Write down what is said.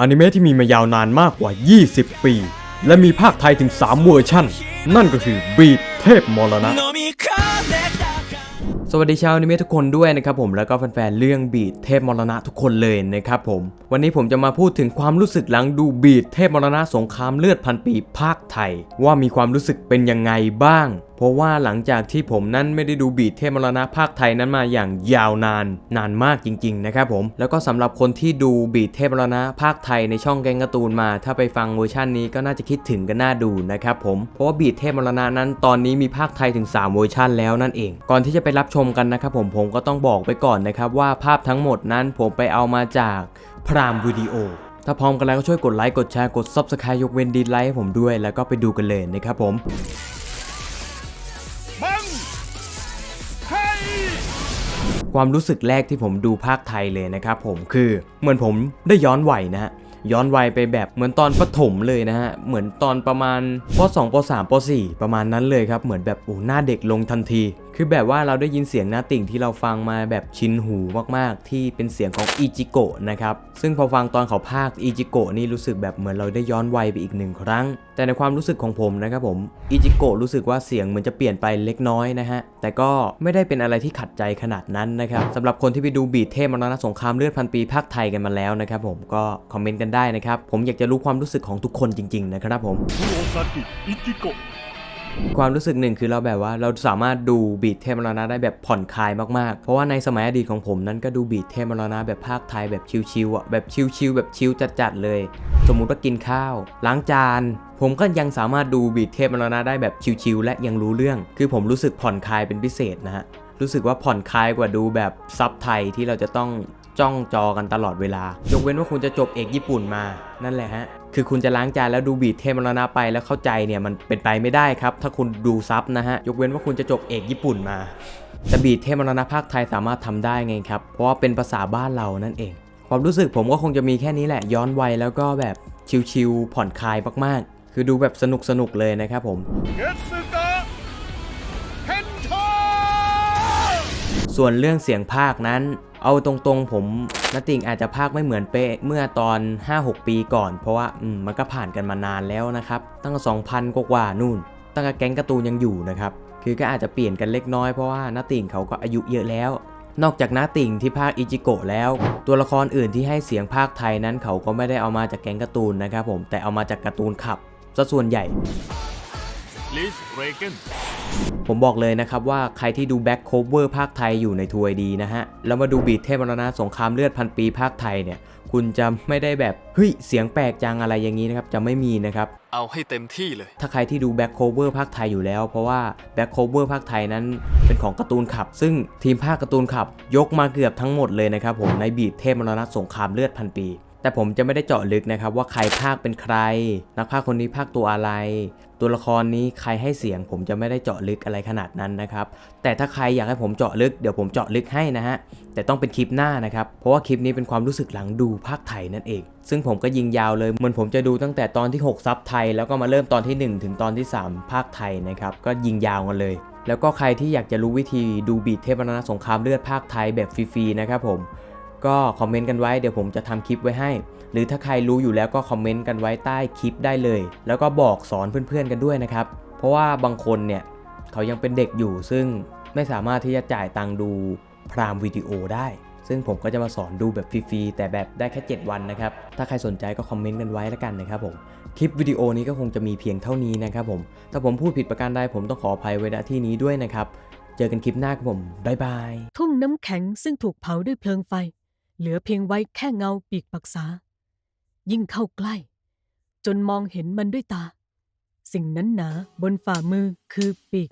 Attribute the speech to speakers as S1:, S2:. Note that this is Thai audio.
S1: อนิเมะที่มีมายาวนานมากกว่า 20 ปี และมีภาคไทยถึง 3 เวอร์ชั่น นั่นก็คือบีดเทพมรณะ สวัสดีชาวอนิเมะทุกคนด้วยนะครับผมแล้วก็แฟนๆเรื่องบีดเทพมรณะทุกคนเลยนะครับผม วันนี้ผมจะมาพูดถึงความรู้สึกหลังดูบีดเทพมรณะสงครามเลือดพันปีภาคไทย ว่ามีความรู้สึกเป็นยังไงบ้าง เพราะว่าหลังจากที่ผมนั้นไม่ได้ดูบีดเทพมรณะภาคไทยนั้นมาอย่างยาวนานนานมากจริง ๆ นะครับผม แล้วก็สำหรับคนที่ดูบีดเทพมรณะภาคไทยในช่องแกงการ์ตูนมา ถ้าไปฟังเวอร์ชันนี้ก็น่าจะคิดถึงกันน่าดูนะครับผม เพราะว่าบีดเทพมรณะนั้นตอนนี้มีภาคไทยถึง 3 เวอร์ชันแล้วนั่นเอง ก่อนที่จะไปรับชมกันนะครับผมผมก็ต้องบอกไปก่อนนะครับว่าภาพทั้งหมดนั้นผมไปเอามาจากพรามวิดีโอถ้าพร้อมกันแล้วก็ช่วยกดไลค์กดแชร์กด Subscribe ยกเว้นดีไลค์ให้ผมด้วย แล้วก็ไปดูกันเลยนะครับผม ความรู้สึกแรกที่ผมดูภาคไทยเลยนะครับผมคือเหมือนผมได้ย้อนวัยนะฮะย้อนวัยไปแบบเหมือนตอนประถมเลยนะฮะ เหมือนตอนประมาณป .2 ป .3 ป .4 ประมาณนั้นเลยครับ เหมือนแบบโอ้หน้าเด็กลงทันที คือแบบว่าเราได้ยินเสียงหน้าติ่งที่เราฟังมาแบบชินหูมากๆ ที่เป็นเสียงของอิจิโกะนะครับ ซึ่งพอฟังตอนเขาพากอิจิโกะนี่รู้สึกแบบเหมือนเราได้ย้อนวัยไปอีกหนึ่งครั้ง แต่ในความรู้สึกของผมนะครับผมอิจิโกะรู้สึกว่าเสียงเหมือนจะเปลี่ยนไปเล็กน้อยนะฮะ แต่ก็ไม่ได้เป็นอะไรที่ขัดใจขนาดนั้นนะครับสำหรับคนที่ไปดูบีทเทพมรณะสงครามเลือดพันปีภาคไทยกันมาแล้วนะครับผมก็คอมเมนต์กันได้นะครับผมอยากจะรู้ความรู้สึกของทุกคนจริงๆนะครับผม
S2: อิจิโกะ
S1: ความรู้สึกหนึ่งคือเราแบบว่าเราสามารถดูบีทเทพมรณะได้แบบผ่อนคลายมากๆ เพราะว่าในสมัยอดีตของผมนั้นก็ดูบีทเทพมรณะแบบภาคไทยแบบชิลๆอะแบบชิลๆแบบชิลจัดๆเลย สมมุติว่ากินข้าว ล้างจานผมก็ยังสามารถดูบีทเทพมรณะได้แบบชิลๆและยังรู้เรื่อง คือผมรู้สึกผ่อนคลายเป็นพิเศษนะฮะรู้สึกว่าผ่อนคลายกว่าดูแบบซับไทยที่เราจะต้อง จ้องจอกันตลอดเวลา ยกเว้นว่าคุณจะจบเอกญี่ปุ่นมานั่นแหละฮะ คือคุณจะล้างจานแล้วดูบีทเทมรณาไปแล้วเข้าใจเนี่ยมันเป็นไปไม่ได้ครับ ถ้าคุณดูซับนะฮะ ยกเว้นว่าคุณจะจบเอกญี่ปุ่นมา แต่บีทเทมรณาภาคไทยสามารถทำได้ไงครับ เพราะว่าเป็นภาษาบ้านเรานั่นเอง ความรู้สึกผมก็คงจะมีแค่นี้แหละ ย้อนวัยแล้วก็แบบชิลๆผ่อนคลายมากๆ คือดูแบบสนุกสนุกเลยนะครับผมส่วนเรื่องเสียงภาคนั้น เอาตรงๆผมนติงอาจจะภาคไม่เหมือนเป๊ะเมื่อตอน 5-6 ปีก่อน เพราะว่าอืมมันก็ผ่านกันมานานแล้วนะครับ ตั้งแต่2,000 กว่านู่น ตั้งแต่แก๊งการ์ตูนยังอยู่นะครับ คือก็อาจจะเปลี่ยนกันเล็กน้อยเพราะว่านาติงเขาก็อายุเยอะแล้ว นอกจากนาติงที่ภาคอิจิโกะแล้ว ตัวละครอื่นที่ให้เสียงภาคไทยนั้นเขาก็ไม่ได้เอามาจากแก๊งการ์ตูนนะครับผมแต่เอามาจากการ์ตูนขับซะส่วนใหญ่
S2: ลิสเรเกน
S1: ผมบอกเลยนะครับว่าใครที่ดูแบ็คโคเวอร์ภาคไทยอยู่ในทัวร์ดีนะฮะ แล้วมาดูบีทเทพมรณะสงครามเลือดพันปีภาคไทยเนี่ย คุณจะไม่ได้แบบเฮ้ยเสียงแปลกจังอะไรอย่างนี้นะครับ จะไม่มีนะครับ
S3: เอาให้เต็มที่เลย
S1: ถ้าใครที่ดูแบ็คโคเวอร์ภาคไทยอยู่แล้ว เพราะว่าแบ็คโคเวอร์ภาคไทยนั้นเป็นของการ์ตูนขับ ซึ่งทีมภาคการ์ตูนขับ ยกมาเกือบทั้งหมดเลยนะครับผมในบีทเทพมรณะสงครามเลือดพันปี แต่ผมจะไม่ได้เจาะลึกนะครับว่าใครภาคเป็นใคร นักภาคคนนี้ภาคตัวอะไร ตัวละครนี้ใครให้เสียง ผมจะไม่ได้เจาะลึกอะไรขนาดนั้นนะครับ แต่ถ้าใครอยากให้ผมเจาะลึกเดี๋ยวผมเจาะลึกให้นะฮะ แต่ต้องเป็นคลิปหน้านะครับ เพราะว่าคลิปนี้เป็นความรู้สึกหลังดูภาคไทยนั่นเอง ซึ่งผมก็ยิงยาวเลย เหมือนผมจะดูตั้งแต่ตอนที่ 6 ซับไทย แล้วก็มาเริ่มตอนที่ 1 ถึงตอนที่ 3 ภาคไทยนะครับ ก็ยิงยาวกันเลยแล้วก็ใครที่อยากจะรู้วิธีดูบีทเทพมรสงครามเลือดภาคไทยแบบฟรีๆนะครับผม ก็คอมเมนต์กันไว้เดี๋ยวผมจะทำคลิปไว้ให้ หรือถ้าใครรู้อยู่แล้วก็คอมเมนต์กันไว้ใต้คลิปได้เลย แล้วก็บอกสอนเพื่อนๆกันด้วยนะครับ เพราะว่าบางคนเนี่ยเขายังเป็นเด็กอยู่ซึ่งไม่สามารถที่จะจ่ายตังค์ดูพรามวิดีโอได้ ซึ่งผมก็จะมาสอนดูแบบฟรีๆแต่แบบได้แค่ 7 วันนะครับ ถ้าใครสนใจก็คอมเมนต์กันไว้แล้วกันนะครับผม คลิปวิดีโอนี้ก็คงจะมีเพียงเท่านี้นะครับผม ถ้าผมพูดผิดประการใดผมต้องขออภัยไว้ณที่นี้ด้วยนะครับ เจอกันคลิปหน้าครับผม บ๊ายบาย
S4: ทุ่งน้ำแข็งซึ่งถูกเผาด้วยเพลิงไฟ เหลือเพียงไว้แค่เงาปีกปักษา ยิ่งเข้าใกล้ จนมองเห็นมันด้วยตา สิ่งนั้นหนาบนฝ่ามือคือปีก